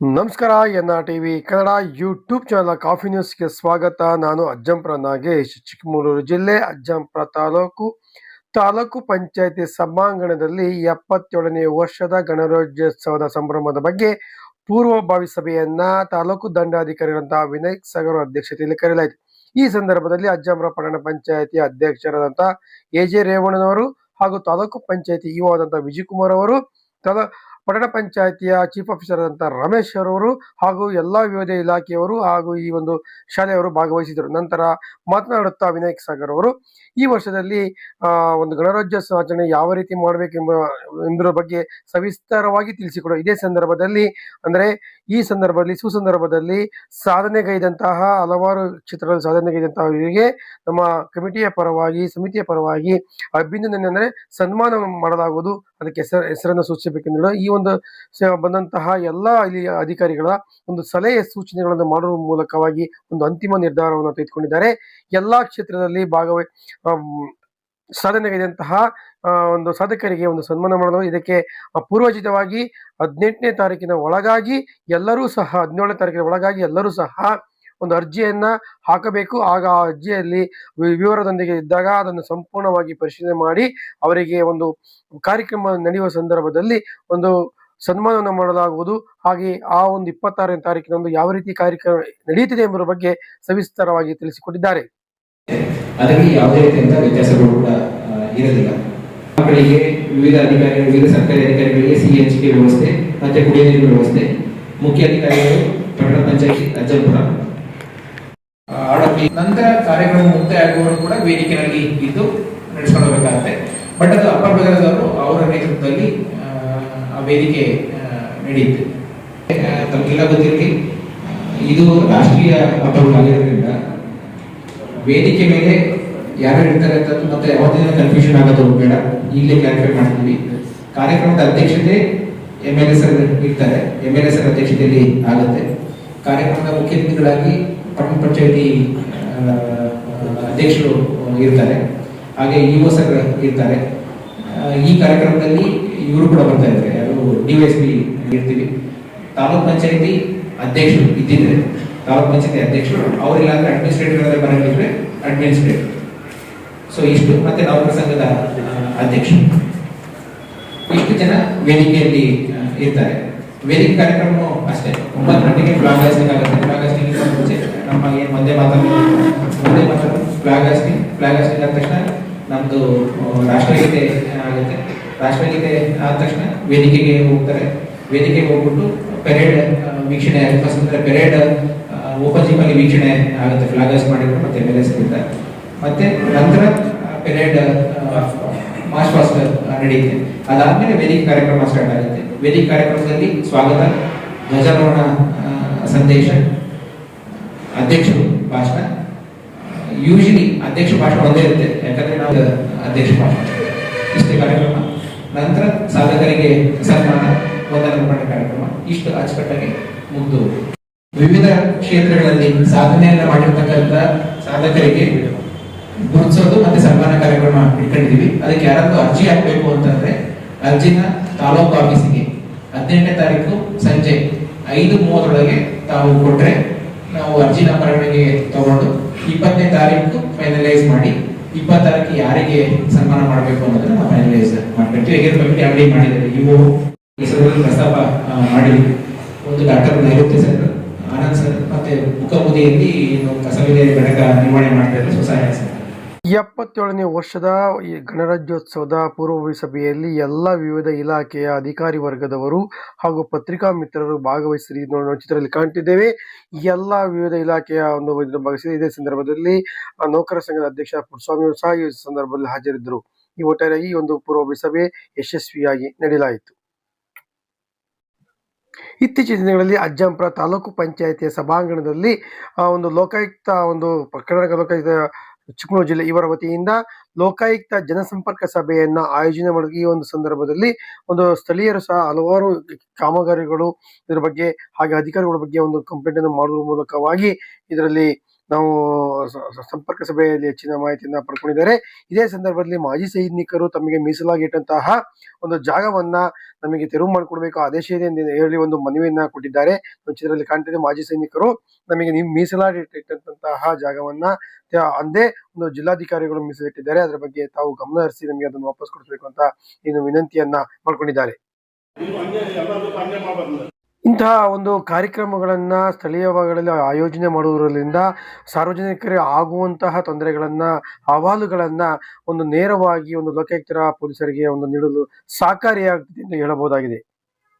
ನಮಸ್ಕಾರ N R TV Kannada YouTube channel coffee ನ್ಯೂಸ್ಗೆ ಸ್ವಾಗತ. ನಾನು ಅಜ್ಜಂಪುರ ನಾಗೇಶ್, ಚಿಕ್ಕಮಗಳೂರು ಜಿಲ್ಲೆ, ಅಜ್ಜಂಪುರ ತಾಲೂಕು ತಾಲೂಕು ಪಂಚಾಯತಿ ಸಭಾಂಗಣದಲ್ಲಿ ಎಪ್ಪತ್ತೇಳನೇ ವರ್ಷದ ಗಣರಾಜ್ಯೋತ್ಸವದ ಸಂಭ್ರಮದ ಬಗ್ಗೆ ಪೂರ್ವಭಾವಿ ಸಭೆಯನ್ನ ತಾಲೂಕು ದಂಡಾಧಿಕಾರಿಗಳಂತಹ ವಿನಯ್ ಸಾಗರ್ ಅಧ್ಯಕ್ಷತೆಯಲ್ಲಿ ಕರೆಯಲಾಯಿತು. ಈ ಸಂದರ್ಭದಲ್ಲಿ ಅಜ್ಜಂಪುರ ಪಟ್ಟಣ ಪಂಚಾಯತಿ ಅಧ್ಯಕ್ಷರಾದಂತಹ ಎ ಜೆ ರೇವಣ್ಣನವರು ಹಾಗೂ ತಾಲೂಕು ಪಂಚಾಯತಿ ಇಒ ವಿಜಯಕುಮಾರ್ ಅವರು ಪಟ್ಟಣ ಪಂಚಾಯತಿಯ ಚೀಫ್ ಆಫೀಸರ್ ಆದಂತಹ ರಮೇಶ್ ಅವರವರು ಹಾಗೂ ಎಲ್ಲಾ ವಿವಿಧ ಇಲಾಖೆಯವರು ಹಾಗೂ ಈ ಒಂದು ಶಾಲೆಯವರು ಭಾಗವಹಿಸಿದರು ನಂತರ ಮಾತನಾಡುತ್ತಾ ವಿನಾಯಕ್ ಸಾಗರ್ ಅವರು, ಈ ವರ್ಷದಲ್ಲಿ ಒಂದು ಗಣರಾಜ್ಯೋತ್ಸವ ಆಚರಣೆ ಯಾವ ರೀತಿ ಮಾಡಬೇಕೆಂಬ, ಎಂಬುದರ ಬಗ್ಗೆ ಸವಿಸ್ತಾರವಾಗಿ ತಿಳಿಸಿಕೊಡು ಇದೇ ಸಂದರ್ಭದಲ್ಲಿ, ಅಂದ್ರೆ ಈ ಸಂದರ್ಭದಲ್ಲಿ, ಸುಸಂದರ್ಭದಲ್ಲಿ ಸಾಧನೆಗೈದಂತಹ ಹಲವಾರು ಕ್ಷೇತ್ರಗಳಲ್ಲಿ ಸಾಧನೆಗೈದಂತಹವರಿಗೆ ನಮ್ಮ ಕಮಿಟಿಯ ಪರವಾಗಿ, ಸಮಿತಿಯ ಪರವಾಗಿ ಅಭಿನಂದನೆ ಅಂದ್ರೆ ಸನ್ಮಾನ ಮಾಡಲಾಗುವುದು. ಅದಕ್ಕೆ ಹೆಸರು ಹೆಸರನ್ನು ಸೂಚಿಸಬೇಕೆಂದು ಈ ಒಂದು ಬಂದಂತಹ ಎಲ್ಲ ಇಲ್ಲಿ ಅಧಿಕಾರಿಗಳ ಒಂದು ಸಲಹೆ ಸೂಚನೆಗಳನ್ನು ಮಾಡುವ ಮೂಲಕವಾಗಿ ಒಂದು ಅಂತಿಮ ನಿರ್ಧಾರವನ್ನು ತೆಗೆದುಕೊಂಡಿದ್ದಾರೆ. ಎಲ್ಲ ಕ್ಷೇತ್ರದಲ್ಲಿ ಭಾಗವಹಿ ಸಾಧನೆಗೈದಂತಹ ಒಂದು ಸಾಧಕರಿಗೆ ಒಂದು ಸನ್ಮಾನ ಮಾಡಲು ಇದಕ್ಕೆ ಪೂರ್ವಜಿತವಾಗಿ ಹದಿನೆಂಟನೇ ತಾರೀಕಿನ ಒಳಗಾಗಿ ಎಲ್ಲರೂ ಸಹ ಹದಿನೇಳನೇ ತಾರೀಕಿನ ಒಳಗಾಗಿ ಎಲ್ಲರೂ ಸಹ ಒಂದು ಅರ್ಜಿಯನ್ನ ಹಾಕಬೇಕು. ಆಗ ಆ ಅರ್ಜಿಯಲ್ಲಿ ವಿವರದೊಂದಿಗೆ ಇದ್ದಾಗ ಅದನ್ನು ಸಂಪೂರ್ಣವಾಗಿ ಪರಿಶೀಲನೆ ಮಾಡಿ ಅವರಿಗೆ ಒಂದು ಕಾರ್ಯಕ್ರಮ ನಡೆಯುವ ಸಂದರ್ಭದಲ್ಲಿ ಒಂದು ಸನ್ಮಾನವನ್ನು ಮಾಡಲಾಗುವುದು. ಹಾಗೆ ಆ ಒಂದು ಇಪ್ಪತ್ತಾರನೇ ತಾರೀಕಿನಂದು ಯಾವ ರೀತಿ ಕಾರ್ಯಕ್ರಮ ನಡೆಯುತ್ತಿದೆ ಎಂಬುದರ ಬಗ್ಗೆ ಸವಿಸ್ತಾರವಾಗಿ ತಿಳಿಸಿಕೊಟ್ಟಿದ್ದಾರೆ. ಅದಕ್ಕೆ ಯಾವುದೇ ರೀತಿಯಿಂದ ವ್ಯತ್ಯಾಸಗಳು ಕೂಡ ಇರಲಿಲ್ಲ ಮಕ್ಕಳಿಗೆ ವಿವಿಧ ಅಧಿಕಾರಿಗಳು, ವಿವಿಧ ಸರ್ಕಾರಿ ಅಧಿಕಾರಿಗಳಿಗೆ ಸಿ ಎಚ್ ಕೆ ವ್ಯವಸ್ಥೆ, ಮತ್ತೆ ಕುಡಿಯುವ ನೀರಿನ ವ್ಯವಸ್ಥೆ, ಮುಖ್ಯ ಅಧಿಕಾರಿಗಳು ಪಟ್ಟಣ ಪಂಚಾಯತಿ ಅಜ್ಜಂಪುರ ಆ, ಆಡಳಿತ ನಂತರ ಕಾರ್ಯಕ್ರಮ ಮುಕ್ತಾಯ ಕೂಡ ವೇದಿಕೆಯಲ್ಲಿ ಇದ್ದು ನಡೆಸ್ಕೊಂಡು ಹೋಗಬೇಕಾಗುತ್ತೆ ಬಟ್ ಅದು ಅಪ್ಪರ್ ಅವರ ನೇತೃತ್ವದಲ್ಲಿ ಆ, ವೇದಿಕೆ ನಡೆಯುತ್ತೆ. ತಮಗೆಲ್ಲ ಗೊತ್ತಿರಲಿ ಇದು ರಾಷ್ಟ್ರೀಯ ಹಬ್ಬಗಳಾಗಿರೋದ್ರಿಂದ ವೇದಿಕೆ ಮೇಲೆ ಯಾರು ಇರ್ತಾರೆ ಅಂತ ಮತ್ತೆ ಯಾವತ್ತಿನ ಕನ್ಫ್ಯೂಷನ್ ಆಗೋದು ಬೇಡ. ಈಗಲೇ ಕ್ಲಾರಿಫೈ ಮಾಡ್ತೀವಿ. ಕಾರ್ಯಕ್ರಮದ ಅಧ್ಯಕ್ಷತೆ ಎಂ ಎಲ್ ಎಸ್ ಇರ್ತಾರೆ. ಎಂ ಎಲ್ ಎಸ್ ಅಧ್ಯಕ್ಷತೆಯಲ್ಲಿ ಆಗುತ್ತೆ. ಕಾರ್ಯಕ್ರಮದ ಮುಖ್ಯ ಅತಿಥಿಗಳಾಗಿ ಪಟ್ಟಣ ಪಂಚಾಯತಿ ಅಧ್ಯಕ್ಷರು ಇರ್ತಾರೆ. ಹಾಗೆ ಸರ್ ಇರ್ತಾರೆ. ಈ ಕಾರ್ಯಕ್ರಮದಲ್ಲಿ ಇವರು ಕೂಡ ಬರ್ತಾ ಇದ್ದಾರೆ. ಯಾರು ಡಿ ಪಿ ಇರ್ತೀವಿ. ತಾಲೂಕ್ ಪಂಚಾಯತಿ ಅಧ್ಯಕ್ಷರು ಇದ್ದಿದ್ರೆ ತಾಲೂಕ್ ಪಂಚಾಯತಿ ಅಧ್ಯಕ್ಷರು, ಅವರಿಲ್ಲ ಅಂದ್ರೆ ಅಡ್ಮಿನಿಸ್ಟ್ರೇಟರ್ ಅಂದ್ರೆ ಬರಂಗಿದ್ರೆ ಅಡ್ಮಿನಿಸ್ಟ್ರೇಟರ್ ಸೊ ಇಷ್ಟು. ಮತ್ತೆ ನೌಕರ ಸಂಘದ ಅಧ್ಯಕ್ಷರು. ಇಷ್ಟು ಜನ ವೇದಿಕೆಯಲ್ಲಿ ಇರ್ತಾರೆ. ವೇದಿಕೆ ಕಾರ್ಯಕ್ರಮ ಅಷ್ಟೇ. ಒಂಬತ್ತು ಗಂಟೆಗೆ ಬ್ಲಾಗ್ ಆಗುತ್ತೆ ಬ್ಲಾಗ್ ಮುಂಚೆ ನಮ್ಮ ಏನು ಮಧ್ಯ ಮಾತಾಡ್ತೀವಿ ಮುಂದೆ ಮಾತಾಡೋದು ಫ್ಲಾಗ್ ಹಾಸ್ಟಿಂಗ್ ಫ್ಲಾಗ್ ಹಾಸ್ಟಿಂಗ್ ಆದ ತಕ್ಷಣ ನಮ್ದು ಆ, ರಾಷ್ಟ್ರಗೀತೆ ಆಗುತ್ತೆ ರಾಷ್ಟ್ರಗೀತೆ ಆದ ತಕ್ಷಣ ವೇದಿಕೆಗೆ ಹೋಗ್ತಾರೆ. ವೇದಿಕೆಗೆ ಹೋಗ್ಬಿಟ್ಟು ಪೆರೇಡ್ ವೀಕ್ಷಣೆ ಫಸ್ಟ್ ಅಂದರೆ ಪೆರೇಡ್ ಓಪನ್ ವೀಕ್ಷಣೆ ಆಗುತ್ತೆ. ಫ್ಲಾಗರ್ಸ್ ಮಾಡಿದ್ರು ಮತ್ತೆ ಎಂ ಎಲ್ ಮತ್ತೆ ನಂತರ ಪೆರೇಡ್ ಮಾರ್ಚ್ ಫಾಸ್ಟ್ ನಡೆಯುತ್ತೆ. ಅದಾದಮೇಲೆ ವೇದಿಕೆ ಕಾರ್ಯಕ್ರಮ ಸ್ಟಾರ್ಟ್ ಆಗುತ್ತೆ. ವೇದಿಕೆ ಕಾರ್ಯಕ್ರಮದಲ್ಲಿ ಸ್ವಾಗತ, ಧ್ವಜಾರೋಹಣ ಸಂದೇಶ, ಅಧ್ಯಕ್ಷರು ಭಾಷಣ. ಯೂಶಲಿ ಅಧ್ಯಕ್ಷ ಭಾಷಣ ಒಂದೇ ಇರುತ್ತೆ. ಯಾಕಂದ್ರೆ ನಾವು ಅಧ್ಯಕ್ಷ ಭಾಷಣ. ಇಷ್ಟೇ ಕಾರ್ಯಕ್ರಮ. ನಂತರ ಸಾಧಕರಿಗೆ ಸನ್ಮಾನ ವಂದನಾರ್ಪಣೆ ಕಾರ್ಯಕ್ರಮ ಇಷ್ಟು ಅಚ್ಚುಕಟ್ಟಾಗಿ ಮುಗಿದು ವಿವಿಧ ಕ್ಷೇತ್ರಗಳಲ್ಲಿ ಸಾಧನೆಯನ್ನ ಮಾಡಿರ್ತಕ್ಕಂಥ ಸಾಧಕರಿಗೆ ಗುರುತಿಸೋದು ಮತ್ತೆ ಸನ್ಮಾನ ಕಾರ್ಯಕ್ರಮ ಇಟ್ಕೊಂಡಿದೀವಿ. ಅದಕ್ಕೆ ಯಾರಾದ್ರೂ ಅರ್ಜಿ ಹಾಕ್ಬೇಕು ಅಂತಂದ್ರೆ ಅರ್ಜಿನ ತಾಲೂಕು ಆಫೀಸಿಗೆ ಹದಿನೆಂಟನೇ ತಾರೀಕು ಸಂಜೆ ಐದು ಮೂವತ್ತರೊಳಗೆ ತಾವು ಕೊಟ್ರೆ ನಾವು ಅರ್ಜಿನ ಪರಿಗಣನೆಗೆ ತಗೊಂಡು ಇಪ್ಪತ್ತನೇ ತಾರೀಕು ಫೈನಲೈಸ್ ಮಾಡಿ ಇಪ್ಪತ್ತಾರಕ್ಕೆ ಯಾರಿಗೆ ಸನ್ಮಾನ ಮಾಡಬೇಕು ಅನ್ನೋದನ್ನ ನಾವು ಫೈನಲೈಸ್ ಮಾಡ್ಕೊಳ್ತೀವಿ. ಹೇಗೆ ಕಮಿಟಿ ಆಲ್ರೆಡಿ ಮಾಡಿದ್ದಾರೆ. ಇವು ಹೆಸರುಗಳಲ್ಲಿ ಪ್ರಸ್ತಾಪ ಮಾಡಿ ಒಂದು ಡಾಕ್ಟರ್ ನೈಋತ್ಯ ಸರ್, ಆನಂದ್ ಸರ್ ಮತ್ತೆ ಮುಖಮುದಿಯಲ್ಲಿ ಕಸವಿದೆ ಘಟಕ ನಿರ್ವಹಣೆ ಮಾಡ್ತಾ ಇದ್ದಾರೆ ಸ್ವಸಹಾಯ ಸರ್. ಎಪ್ಪತ್ತೇಳನೇ ವರ್ಷದ ಈ ಗಣರಾಜ್ಯೋತ್ಸವದ ಪೂರ್ವಭಾವಿ ಸಭೆಯಲ್ಲಿ ಎಲ್ಲ ವಿವಿಧ ಇಲಾಖೆಯ ಅಧಿಕಾರಿ ವರ್ಗದವರು ಹಾಗೂ ಪತ್ರಿಕಾ ಮಿತ್ರರು ಭಾಗವಹಿಸಿ ಚಿತ್ರದಲ್ಲಿ ಕಾಣ್ತಿದ್ದೇವೆ. ಎಲ್ಲ ವಿವಿಧ ಇಲಾಖೆಯ ಒಂದು ಇದನ್ನು ಭಾಗವಹಿಸಿ ಇದೇ ಸಂದರ್ಭದಲ್ಲಿ ನೌಕರ ಸಂಘದ ಅಧ್ಯಕ್ಷ ಪುಟ್ಸ್ವಾಮಿ ಸಹ ಈ ಸಂದರ್ಭದಲ್ಲಿ ಹಾಜರಿದ್ದರು. ಈ ಒಟ್ಟಾರೆಯಾಗಿ ಈ ಒಂದು ಪೂರ್ವಭಾವಿ ಸಭೆ ಯಶಸ್ವಿಯಾಗಿ ನಡೆಯಲಾಯಿತು. ಇತ್ತೀಚಿನ ದಿನಗಳಲ್ಲಿ ಅಜ್ಜಂಪುರ ತಾಲೂಕು ಪಂಚಾಯಿತಿಯ ಸಭಾಂಗಣದಲ್ಲಿ ಒಂದು ಲೋಕಾಯುಕ್ತ ಒಂದು ಕರ್ನಾಟಕ ಲೋಕಾಯುಕ್ತ ಚಿಕ್ಕಮಗಳೂರು ಜಿಲ್ಲೆ ಇವರ ವತಿಯಿಂದ ಲೋಕಾಯುಕ್ತ ಜನಸಂಪರ್ಕ ಸಭೆಯನ್ನ ಆಯೋಜನೆ ಮಾಡಿದ ಈ ಒಂದು ಸಂದರ್ಭದಲ್ಲಿ ಒಂದು ಸ್ಥಳೀಯರು ಸಹ ಹಲವಾರು ಕಾಮಗಾರಿಗಳು ಇದರ ಬಗ್ಗೆ ಹಾಗೆ ಅಧಿಕಾರಿಗಳ ಬಗ್ಗೆ ಒಂದು ಕಂಪ್ಲೇಂಟ್ ಅನ್ನು ಮಾಡುವ ಮೂಲಕವಾಗಿ ಇದರಲ್ಲಿ ನಾವು ಸಂಪರ್ಕ ಸಭೆಯಲ್ಲಿ ಹೆಚ್ಚಿನ ಮಾಹಿತಿಯನ್ನ ಪಡ್ಕೊಂಡಿದ್ದಾರೆ. ಇದೇ ಸಂದರ್ಭದಲ್ಲಿ ಮಾಜಿ ಸೈನಿಕರು ತಮಗೆ ಮೀಸಲಾಗಿಟ್ಟಂತಹ ಒಂದು ಜಾಗವನ್ನ ನಮಗೆ ತೆರವು ಮಾಡಿಕೊಡ್ಬೇಕು ಆದೇಶ ಇದೆ ಎಂದು ಹೇಳಿ ಒಂದು ಮನವಿಯನ್ನ ಕೊಟ್ಟಿದ್ದಾರೆ. ಚಿತ್ರದಲ್ಲಿ ಕಾಣ್ತಿದೆ ಮಾಜಿ ಸೈನಿಕರು ನಮಗೆ ನೀವು ಮೀಸಲಾಗಿಟ್ಟಂತಹ ಜಾಗವನ್ನ ಅಂದೇ ಒಂದು ಜಿಲ್ಲಾಧಿಕಾರಿಗಳು ಮೀಸಲಿಟ್ಟಿದ್ದಾರೆ. ಅದರ ಬಗ್ಗೆ ತಾವು ಗಮನ ಹರಿಸಿ ನಮಗೆ ಅದನ್ನು ವಾಪಸ್ ಕೊಡಿಸಬೇಕು ಅಂತ ಏನು ವಿನಂತಿಯನ್ನ ಮಾಡ್ಕೊಂಡಿದ್ದಾರೆ. ಇಂತಹ ಒಂದು ಕಾರ್ಯಕ್ರಮಗಳನ್ನು ಸ್ಥಳೀಯವಾಗಿ ಆಯೋಜನೆ ಮಾಡುವುದರಿಂದ ಸಾರ್ವಜನಿಕರಿಗೆ ಆಗುವಂತಹ ತೊಂದರೆಗಳನ್ನು, ಅಹವಾಲುಗಳನ್ನು ಒಂದು ನೇರವಾಗಿ ಒಂದು ಲೋಕಾಯುಕ್ತರ ಪೊಲೀಸರಿಗೆ ಒಂದು ನೀಡಲು ಸಹಕಾರಿಯಾಗ್ತದೆ ಎಂದು ಹೇಳಬಹುದಾಗಿದೆ.